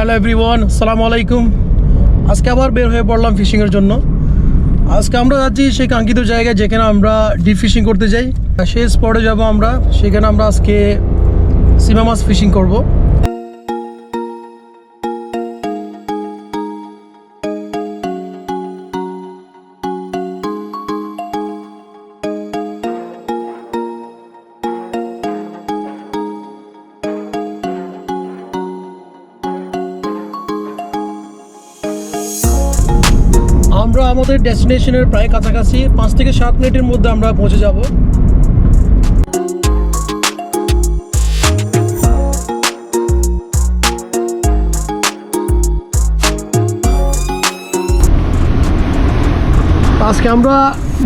Hello everyone সালাম আলাইকুম। আজকে আবার বের হয়ে পড়লাম ফিশিংয়ের জন্য। আজকে আমরা যাচ্ছি সেই কাঙ্ক্ষিত জায়গায় যেখানে আমরা ডিপ ফিশিং করতে যাই। সেই স্পটে যাব আমরা, সেখানে আমরা আজকে সিমা মাছ ফিশিং করব। আমাদের ডেস্টিনেশনের প্রায় কাছাকাছি পাঁচ থেকে সাত মিনিটের মধ্যে আমরা পৌঁছে যাব। আজকে আমরা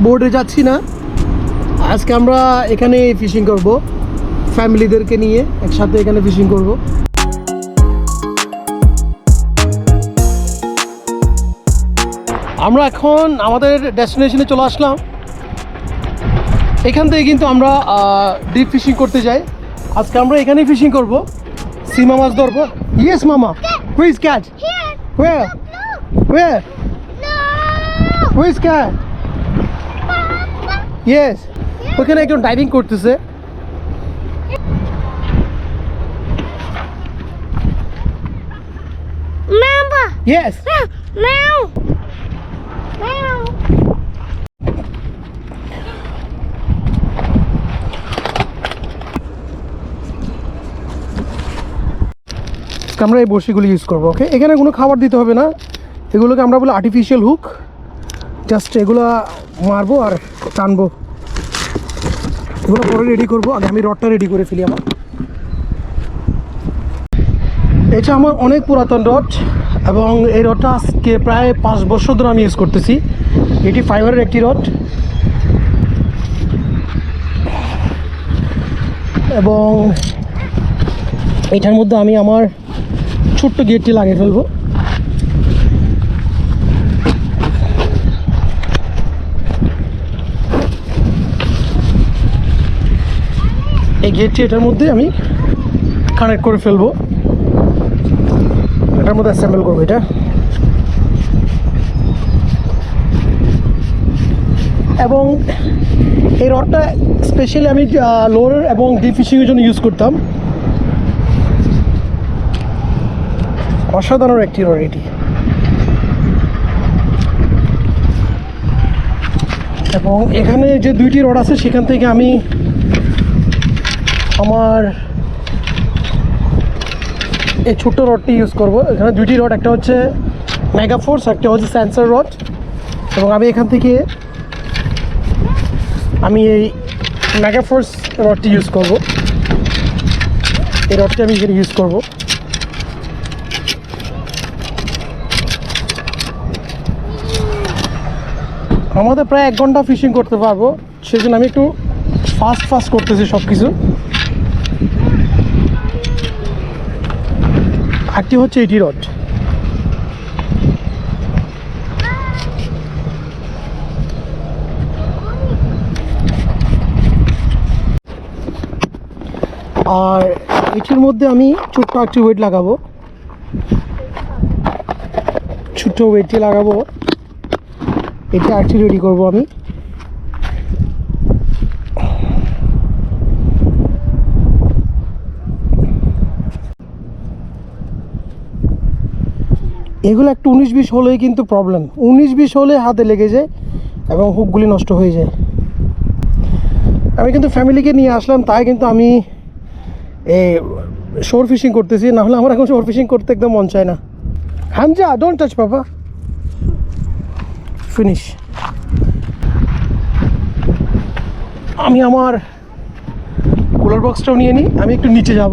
বোর্ডে যাচ্ছি না। আজকে আমরা এখানে ফিশিং করব ফ্যামিলিদেরকে নিয়ে একসাথে এখানে ফিশিং করব। আমরা এখন আমাদের ডেস্টিনেশনে চলে আসলাম। এখান থেকে কিন্তু আমরা ডিপ ফিশিং করতে যাই। আজকে আমরা এখানেই ফিশিং করব। সিমা মাছ ধরবো। ইয়েস মামা। Huge catch. ওয়ে ওয়ে হুইজ ক্যাচ ইয়েস ওখানে একজন ডাইভিং করতেছে. ইয়েস আমরা এই বড়শিগুলো ইউজ করব ওকে এখানে কোনো খাবার দিতে হবে না। এগুলোকে আমরা বলি আর্টিফিশিয়াল হুক জাস্ট এগুলো মারবো আর টানবো। এগুলো পরে রেডি করব। আগে আমি রডটা রেডি করে ফেলি আমার। এটা আমার অনেক পুরাতন রড এবং এই রডটা আজকে প্রায় পাঁচ বছর ধরে আমি ইউজ করতেছি। এটি ফাইবারের একটি রড এবং এটার মধ্যে আমি আমার ছোট্ট গেটটি লাগিয়ে ফেলব। এই গেটটি এটার মধ্যে আমি কানেক্ট করে ফেলব। এটার মধ্যে অ্যাসেম্বল করব এটা। এবং এই রডটা স্পেশালি আমি লোয়ার এবং ডিপ ফিশিংয়ের জন্য ইউজ করতাম। অসাধারণ একটি রড এটি। এবং এখানে যে দুইটি রড আছে, সেখান থেকে আমি আমার এই ছোট্ট রডটি ইউজ করব। এখানে দুইটি রড, একটা হচ্ছে মেগা ফোর্স একটা হচ্ছে স্যান্সার রড এবং আমি এখান থেকে আমি এই মেগা ফোর্স রডটি ইউজ করব। এই রডটি আমি এখানে ইউজ করব। আমাদের প্রায় এক ঘণ্টা ফিশিং করতে পারব। সেই জন্য আমি একটু ফাস্ট ফাস্ট করতেছি সব কিছু আরটি হচ্ছে এটি রড। আর এটির মধ্যে আমি ছোট্ট একটি ওয়েট লাগাবো। ছোট্ট ওয়েটটি লাগাবো। এটা আরটি রেডি করব আমি। এগুলো একটু উনিশ বিশ হলেই কিন্তু প্রবলেম উনিশ বিশ হলে হাতে লেগে যায় এবং হুকগুলি নষ্ট হয়ে যায়। আমি কিন্তু ফ্যামিলিকে নিয়ে আসলাম, তাই কিন্তু আমি এ শোর ফিশিং করতেছি। না হলে আমার এখন শোর ফিশিং করতে একদম মন চায় না। হামজা ডোন্ট টাচ বাবা। ফিনিশ আমি আমার কুলার বক্সটাও নিয়ে নিই, আমি একটু নিচে যাব।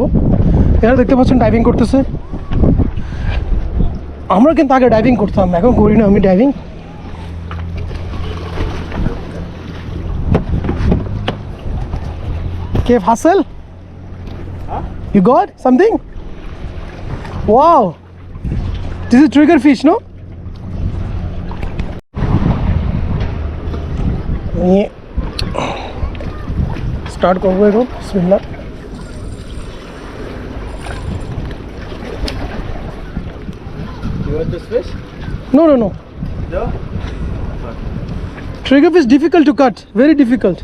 এখানে দেখতে পাচ্ছেন ডাইভিং করতেছে। আমরা কিন্তু আগে ডাইভিং করতাম, এখন করি না, আমি diving K Faisal you got something wow this is trigger fish no নিয়ে স্টার্ট করব এখন বিসমিল্লাহ this fish? No, no, no. No? Trigger fish difficult to cut. Very difficult.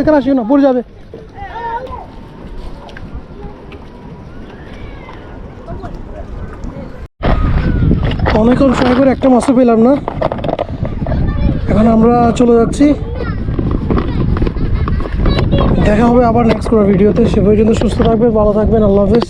এখানে আসিও না, পড়ে যাবে। অনেকক্ষণ সময় করে একটা মাছও পেলাম না। এখন আমরা চলে যাচ্ছি। দেখা হবে আবার নেক্সট কোনো ভিডিওতে। সে পর্যন্ত সুস্থ থাকবেন ভালো থাকবেন আল্লাহ হাফেজ।